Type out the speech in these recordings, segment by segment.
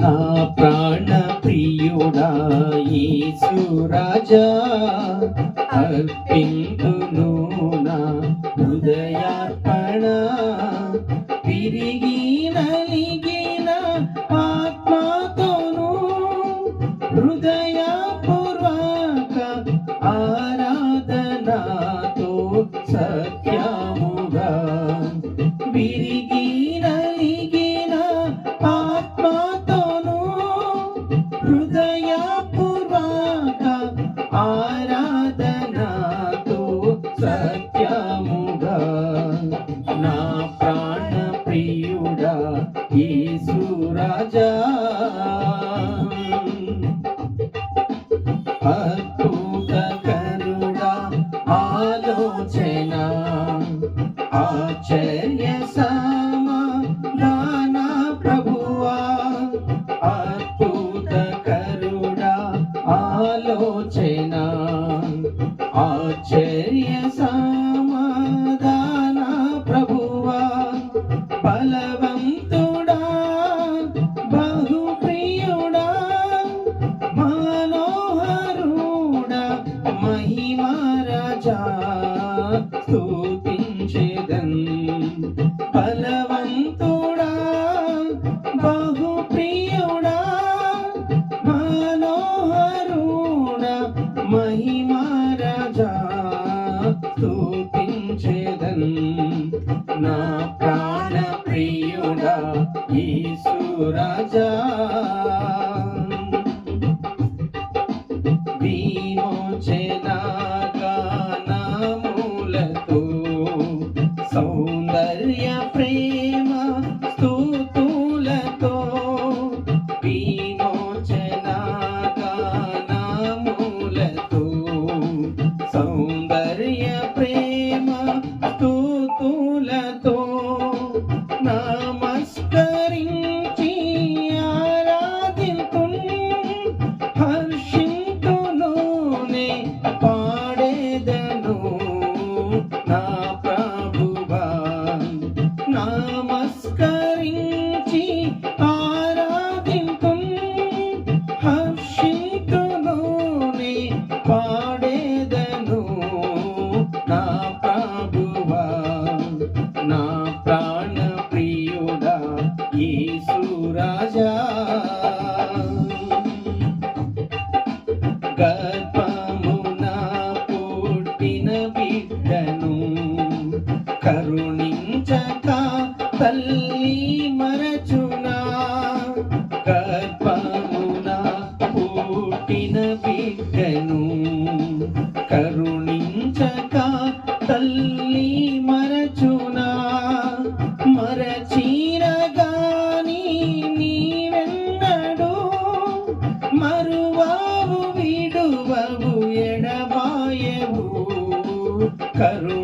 నా ప్రాణ ప్రియుడా ఈశ్వరాజా అర్పిందును నా హృదయార్పణ తిరిగి మహిమారాజా స్థూపించేదన్ నా ప్రాణ ప్రియుడా ఈశ్వరాజా కరు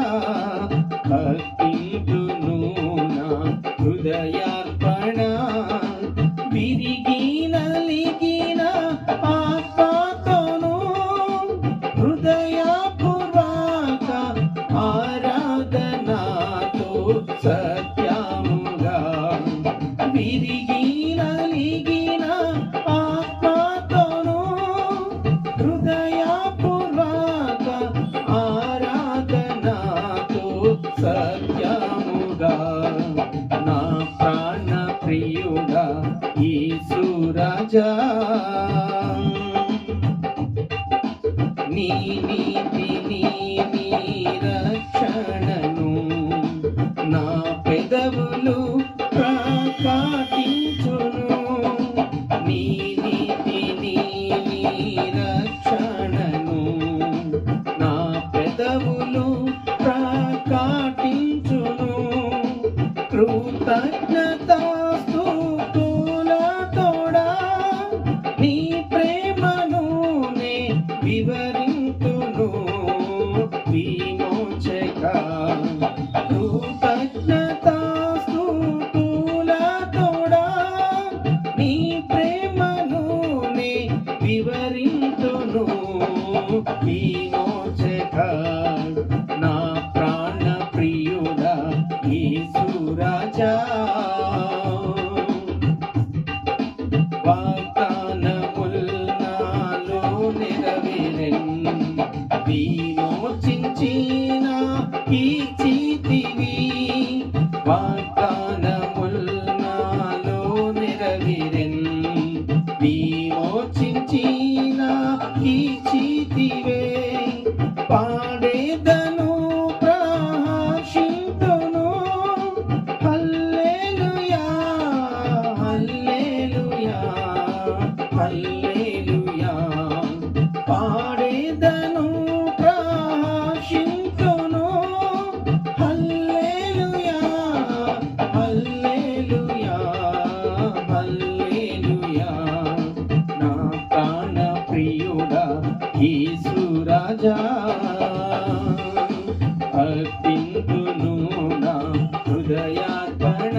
హృదయార్పణ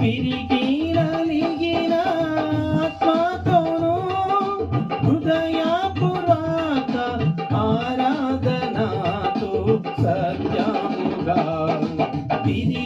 విరిగి నలిగిన ఆత్మతోను హృదయపూర్వక ఆరాధనతో సత్యముగా విరిగి